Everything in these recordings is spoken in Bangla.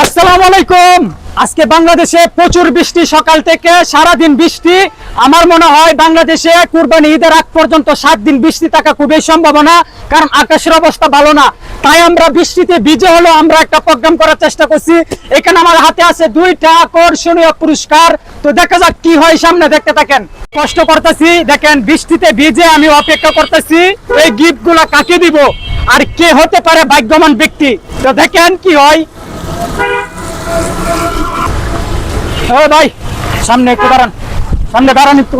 আসসালামু আলাইকুম। আজকে বাংলাদেশে প্রচুর বৃষ্টি সকাল থেকে সারা দিন বৃষ্টি। আমার মনে হয় বাংলাদেশে কুরবানি ঈদের আগ পর্যন্ত সাত দিন বৃষ্টি থাকা খুবই সম্ভাবনা, কারণ আকাশের অবস্থা ভালো না। তাই আমরা বৃষ্টিতে ভিজে হলো আমরা একটা প্রোগ্রাম করার চেষ্টা করছি। এখানে আমার হাতে আছে দুইটা আকর্ষণীয় পুরস্কার। তো দেখা যাক কি হয় সামনে, দেখতে থাকেন। কষ্ট করতেছি, দেখেন বৃষ্টিতে ভিজে আমি অপেক্ষা করতেছি। এই গিফটগুলা কাকে দিব? আর কে হতে পারে ভাগ্যবান ব্যক্তি? তো দেখেন কি হয়। ও ভাই সামনে একটু দাঁড়ান। সামনে দাঁড়ান একটু।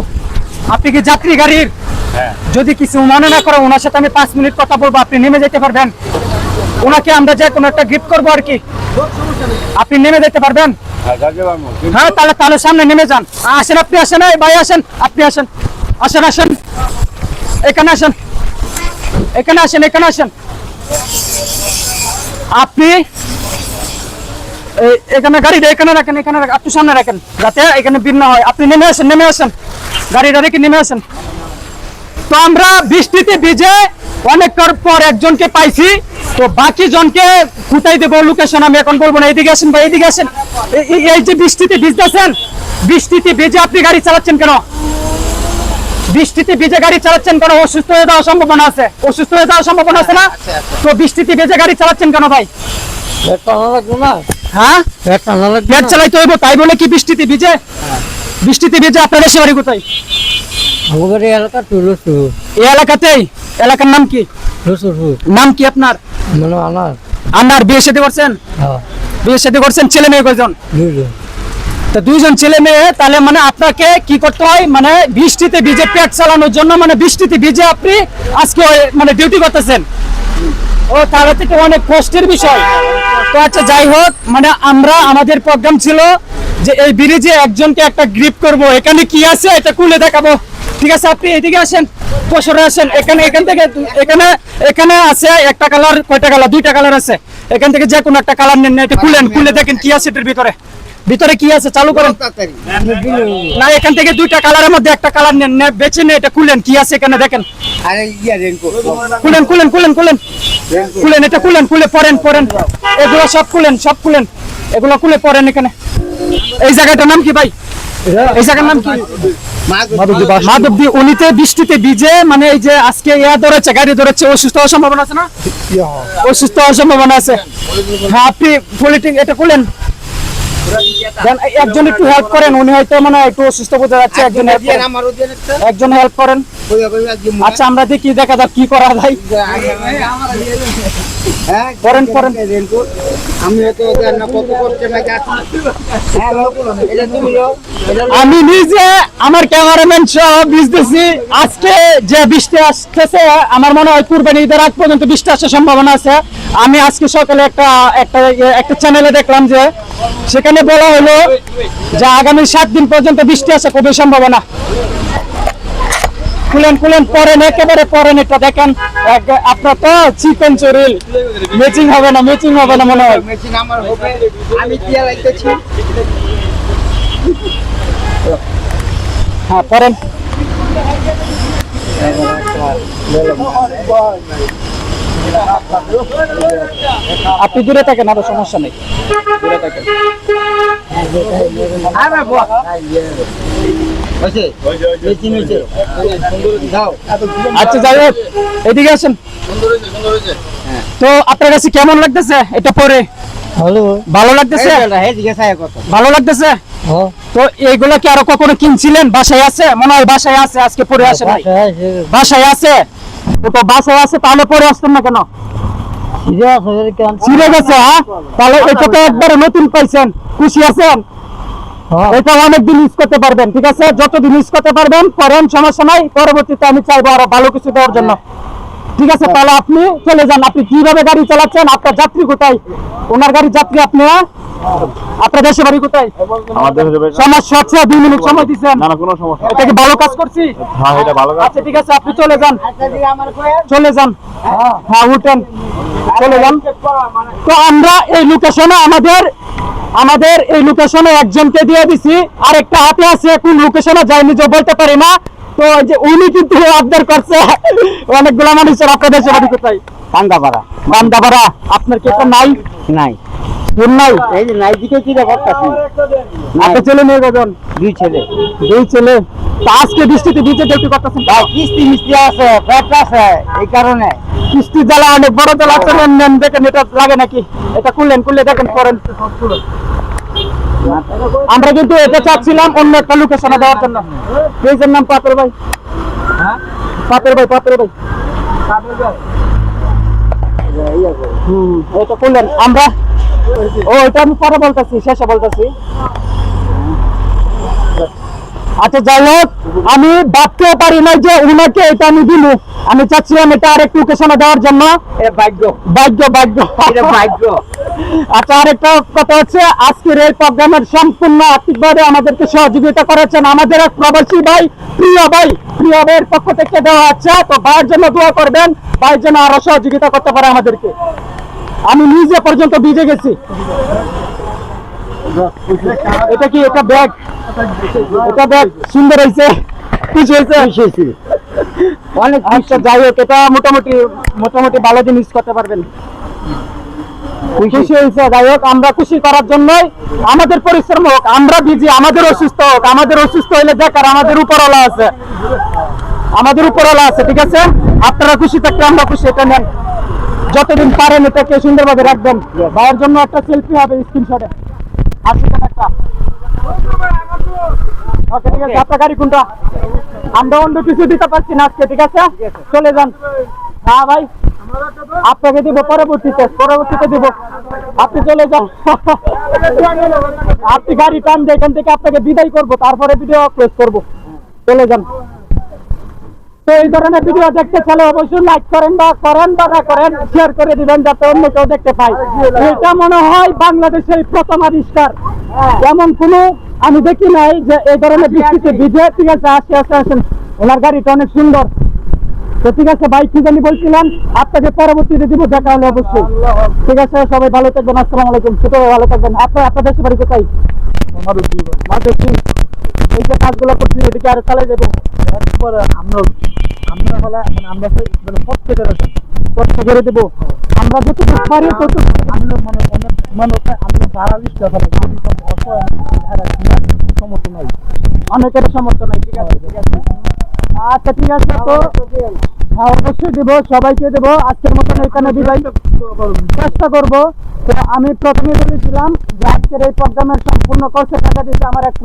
আপনি কি যাত্রী গাড়ির? যদি কিছু মনে না করে ওনার সাথে আমি পাঁচ মিনিট কথা বলব আপনি নেমে যেতে পারবেন। ওনাকে আমরা যে কোনো একটা গিফট করব আর কি। আপনি নেমে যেতে পারবেন। হ্যাঁ তাহলে তাহলে সামনে নেমে যান। আসেন আপনি আসেন ভাই আসেন আপনি আসেন। আসেন আসেন। এখানে আসেন। এখানে আসেন এখানে আসেন। আপনি এখানে গাড়িটা এখানে রাখেন এখানে রাখেন, আপনি সামনে রাখেন, যাতে এখানে ভিড় না হয়। আপনি নেমে আসেন নেমে আসেন। গাড়িটা রেখে নেমে আসেন? তো আমরা বৃষ্টিতে ভিজে অনেক পর একজনকে পাইছি। তো বাকি জনকে কোথায় দেবো লোকেশন আমি এখন বলব না। এইদিকে আসেন ভাই, এইদিকে আসেন। এই যে বৃষ্টিতে ভিজতেছেন, বৃষ্টিতে ভিজে আপনি গাড়ি চালাচ্ছেন কেন? বৃষ্টিতে ভিজে গাড়ি চালাচ্ছেন কেন? অসুস্থ হয়ে যাওয়ার সম্ভাবনা আছে। অসুস্থ হয়ে যাওয়ার সম্ভাবনা আছে না? তো বৃষ্টিতে ভিজে গাড়ি চালাচ্ছেন কেন ভাই? হ্যাঁ? চালাইতে হইব তাই বলে কি বৃষ্টিতে ভিজে? বৃষ্টিতে ভিজে আপনার দেশে বাড়ি কোথায়? আমাদের এই এলাকা টুলুসু এই এলাকাতেই? এলাকার নাম কি? লুসুসু নাম কি আপনার? মানে আনার। আপনার বিয়ে সাথে করছেন? হ্যাঁ। বিয়ে সাথে করছেন ছেলে মেয়ে কয়জন? দুইজন। তো দুইজন ছেলে মেয়ে তাহলে মানে আপনাকে কি করতে হয়? মানে বৃষ্টিতে ভিজে পেট চালানোর জন্য মানে বৃষ্টিতে ভিজে আপনি আজকে মানে ডিউটি করতেছেন। ও তারা থেকে অনেক কষ্টের বিষয়। তো আচ্ছা যাই হোক মানে আমরা, আমাদের প্রোগ্রাম ছিল যে এই ব্রিজে একজনকে একটা গ্রিপ করব। এখানে কি আছে? এটা খুলে দেখাবো। ঠিক আছে, আপনি এদিকে আসেন পশরে আসেন। এখানে, এখান থেকে, এখানে এখানে আছে একটা কালার কয়টা কালার দুইটা কালার আছে। এখান থেকে যে কোনো একটা কালার নেন না এটা খুলেন, খুলে দেখেন কি আছে এটার ভিতরে। ভিতরে কি আছে? চালু করেন। না এখান থেকে দুইটা কালারের মধ্যে একটা কালার নেন বেছে নিয়ে এটা খুলেন কি আছে এখানে দেখেন। খুলেন খুলেন খুলেন খুলেন। খুলেন এটা খুলেন খুলে পড়েন পড়েন। এগুলো সব খুলেন সব খুলেন। এগুলো খুলে পড়েন এখানে। এই জায়গাটার নাম কি ভাই? এই জায়গার নাম কি? মাধবদী উনিতে বৃষ্টিতে ভিজে মানে এই যে আজকে ইয়া ধরেছে গাড়ি ধরেছে অসুস্থ হওয়ার সম্ভাবনা আছে না? অসুস্থ হওয়ার সম্ভাবনা আছে। আপনি এটা খুলেন। একজন একটু হেল্প করেন উনি হয়তো মানে একটু অসুস্থ বোঝা যাচ্ছে একজন একজন হেল্প করেন। আচ্ছা আমরা দেখি দেখা যাক কি করা যায়। হ্যাঁ করেন, করেন। আমি নিজে আমার ক্যামেরাম্যান সহ বুঝতেছি আজকে যে বৃষ্টি আসতেছে আমার মনে হয় কুরবানি ঈদের আগ পর্যন্ত বৃষ্টি আসার সম্ভাবনা আছে। আমি আজকে সকালে একটা একটা একটা চ্যানেলে দেখলাম যে সেখানে বলা হলো যে আগামী সাত দিন পর্যন্ত বৃষ্টি আসা খুবই সম্ভাবনা। খুলেন খুলেন পরেন একেবারে পরেন এটা দেখেন আপনার তো চিকেন চুরিল ম্যাচিং হবে না ম্যাচিং হবে না মনে হয়। মেশিন আমার হবে। আমি টিয়া লাইতেছি। হ্যাঁ পরেন। আপনি দূরে থাকেন আরও সমস্যা নেই। দূরে থাকেন। আচ্ছা যাই হোক এদিকে আসেন। তো আপনার কাছে কেমন লাগতেছে এটা পরে? ভালো। লাগতেছে? ভালো লাগতেছে? হ্যাঁ তো এইগুলো কি আরও কখনো কিনছিলেন? বাসায় আছে? মনে হয় বাসায় আছে আজকে পরে আসে বাসায় আছে। তো তো বাসায় আছে তাহলে পরে আসতেন না কেন? ছিঁড়ে গেছে হ্যাঁ তাহলে এটা তো একবারে নতুন পাইছেন খুশি আছেন? এটা অনেকদিন ইউজ করতে পারবেন ঠিক আছে? যতদিন ইউজ করতে পারবেন করেন সময় সময় পরবর্তীতে আমি চাইব আরও ভালো কিছু দেওয়ার জন্য। ঠিক আছে তাহলে আপনি চলে যান। আপনি কীভাবে গাড়ি চালাচ্ছেন? আপনার যাত্রী কোথায়? ওনার গাড়ির যাত্রী আপনি হ্যাঁ? আপনার দেশে বাড়ি কোথায়? আমাদের সমস্যা হচ্ছে দুই মিনিট সময় দিচ্ছেন। না না কোনো সমস্যা এটা কি ভালো কাজ করছি? হ্যাঁ এটা ভালো কাজ আচ্ছা ঠিক আছে আপনি চলে যান। চলে যান। হ্যাঁ উঠেন। চলে যান। তো আমরা এই লোকেশনে আমাদের আমাদের এই লোকেশনে একজনকে দিয়ে দিছি। আর একটা হাতে আছে কোন লোকেশনে যাই যে বলতে পারি না। তো যে উনি কিন্তু আবদার করছে। অনেকগুলো মানুষের আপনাদের বাড়ি কোথায় আপনার কি একটা নাই? নাই। ফোন নাই। এই যে নাই দিকে কি রে করতাছি ছেলে দুই ছেলে। দুই ছেলে। তা আজকে বৃষ্টিতে ভিজে ডিউটি করতেছেন ভাই কিস্তি মিস্তি আছে এই কারণে। কিস্তি জ্বালা অনেক বড় জ্বালা আছে নেন নেন দেখেন এটা লাগে নাকি? এটা খুললেন খুললে দেখেন করেন আমরা কিন্তু এটা চাচ্ছিলাম অন্য একটা লোকেশনে দেওয়ার জন্য। পেজের নাম পাতর ভাই। পাতের ভাই পাতর ভাই। হুম এটা করলেন আমরা ও এটা আমি পরে বলতেছি শেষে বলতেছি। আচ্ছা যাই হোক আমি ভাবতেও পারি না যে উনাকে এটা আমি দিল আমি চাচ্ছিলাম এটা আরেকটু লোকেশনে দেওয়ার জন্য। ভাগ্য। ভাগ্য ভাগ্য। আচ্ছা আরেকটা কথা হচ্ছে আজকের এই প্রোগ্রামের সম্পূর্ণ আর্থিকভাবে আমাদেরকে সহযোগিতা করেছেন আমাদের এক প্রবাসী ভাই প্রিয় ভাই। প্রিয় ভাইয়ের পক্ষ থেকে দেওয়া আছে। তো ভাইয়ের জন্য দোয়া করবেন। ভাইয়ের জন্য আরও সহযোগিতা করতে পারে আমাদেরকে। আমি নিজে পর্যন্ত ভিজে গেছি। এটা কি এটা ব্যাগ? এটা ব্যাগ সুন্দর হয়েছে অনেক আচ্ছা যাই হোক এটা মোটামুটি মোটামুটি ভালো ইউজ করতে পারবেন। খুশি। হয়েছে যাই হোক আমরা খুশি করার জন্যই আমাদের পরিশ্রম হোক আমরা বিজি আমাদের অসুস্থ হোক আমাদের অসুস্থ হইলে দেখার আমাদের উপরওয়ালা আছে। আমাদের উপরওয়ালা আছে ঠিক আছে? আপনারা খুশি থাকলে আমরা খুশি এটা নেন। যতদিন পারেন এটাকে সুন্দরভাবে রাখবেন। ভাইয়ের জন্য একটা সেলফি হবে স্ক্রিনশটে অন্য কিছু দিতে পারছি না ঠিক আছে? চলে যান। হ্যাঁ ভাই, আপনাকে দিব পরবর্তীতে পরবর্তীতে দিব। আপনি চলে যান। আপনি গাড়ি টান এখান থেকে আপনাকে বিদায় করব, তারপরে ভিডিও প্রেস করব। চলে যান। তো এই ধরনের ভিডিও দেখতে চাইলে অবশ্যই লাইক করেন বা করেন বা না করেন শেয়ার করে দিবেন যাতে অন্য কেউ দেখতে পায়। এটা মনে হয় বাংলাদেশের প্রথম আবিষ্কার। এমন কোনো আমি দেখি নাই যে এই ধরনের বৃষ্টিতে ভিজে ঠিক আছে আসে আসে আসেন। ওনার গাড়িটা অনেক সুন্দর। তো ঠিক আছে ভাই কি জানি বলছিলাম আপনাকে পরবর্তীতে দিব দেখা হলে অবশ্যই। ঠিক আছে সবাই ভালো থাকবেন আসসালামু আলাইকুম ছোট ভালো থাকবেন। আপনার আপনার দেশে বাড়ি কোথায়? মাধবজি এই যে কাজগুলো করছি এটাকে আরও চালাই দেবো আমরা আমরা হলে মানে আমরা মানে প্রত্যেকের কষ্ট করে দেবো। আমরা যতটুকু পারি ততটুকু আমরা মানে অনেক মানে আমরা সারা লিস্ট অসহায় সমস্যা নাই। অনেকের সমর্থন নাই ঠিক আছে ঠিক আছে। আচ্ছা ঠিক আছে তো অবশ্যই দেবো, সবাইকে দেবো। আজকের মতন এখানে বিদায়। চেষ্টা করব তো আমি প্রথমে বলেছিলাম যে আজকের এই প্রোগ্রামের সম্পূর্ণ করছে টাকা দিতে আমার এক